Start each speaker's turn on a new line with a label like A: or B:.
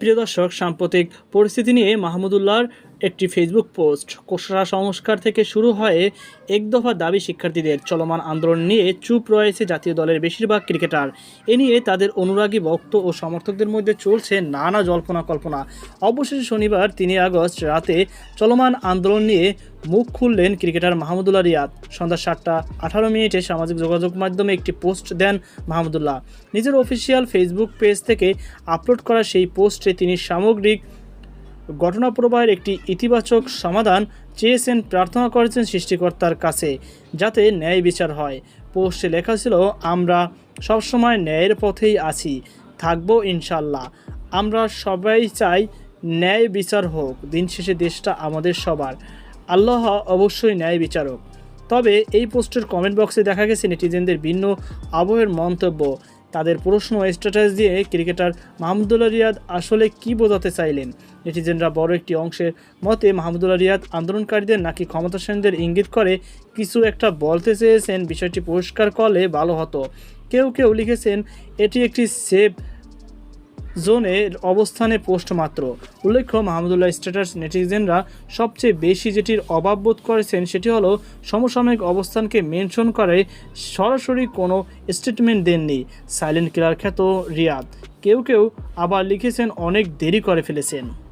A: প্রিয় দর্শক সাম্প্রতিক পরিস্থিতি নিয়ে মাহমুদুল্লাহর একটি ফেসবুক পোস্ট কোষরা সংস্কার থেকে শুরু হয়ে এক দফা দাবি শিক্ষার্থীদের চলমান আন্দোলন নিয়ে চুপ রয়েছে জাতীয় দলের বেশিরভাগ ক্রিকেটার। এ নিয়ে তাদের অনুরাগী ভক্ত ও সমর্থকদের মধ্যে চলছে নানা জল্পনা কল্পনা। অবশেষে শনিবার তিন আগস্ট রাতে চলমান আন্দোলন নিয়ে মুখ খুললেন ক্রিকেটার মাহমুদুল্লাহ রিয়াদ। সন্ধ্যা সাতটা আঠারো মিনিটে সামাজিক যোগাযোগ মাধ্যমে একটি পোস্ট দেন মাহমুদুল্লাহ। নিজের অফিসিয়াল ফেসবুক পেজ থেকে আপলোড করা সেই পোস্টে তিনি সামগ্রিক ঘটনা প্রবাহের একটি ইতিবাচক সমাধান চেয়েছেন, প্রার্থনা করেছেন সৃষ্টিকর্তার কাছে যাতে ন্যায় বিচার হয়। পোস্টে লেখা ছিল, আমরা সবসময় ন্যায়ের পথেই আছি, থাকব ইনশাল্লাহ আমরা সবাই চাই ন্যায় বিচার হোক। দিন শেষে দেশটা আমাদের সবার। আল্লাহ অবশ্যই ন্যায় বিচারক। তবে এই পোস্টের কমেন্ট বক্সে দেখা গেছে, নেটিজেনদের ভিন্ন আবহের মন্তব্য। তাদের প্রশ্ন স্ট্যাটাস দিয়ে ক্রিকেটার মাহমুদুল্লাহ রিয়াদ আসলে কি বোঝাতে চাইলেন? নেটিজেনরা বড় একটি অংশের মতে, মাহমুদুল্লাহ রিয়াদ আন্দোলনকারীদের নাকি ক্ষমতাসীনদের ইঙ্গিত করে কিছু একটা বলতে চেয়েছেন, বিষয়টি পরিষ্কার করলে ভালো হতো। কেউ কেউ লিখেছেন, এটি একটি সেফ জোনের অবস্থানে পোস্ট মাত্র। উল্লেখ্য, মাহমুদুল্লাহ স্ট্যাটাস নেটিজেনরা সবচেয়ে বেশি যেটির অভাব বোধ করেছেন সেটি হলো, সমসাময়িক অবস্থানকে মেনশন করে সরাসরি কোনো স্টেটমেন্ট দেননি সাইলেন্ট কিলার খ্যাত রিয়াদ। কেউ কেউ আবার লিখেছেন, অনেক দেরি করে ফেলেছেন।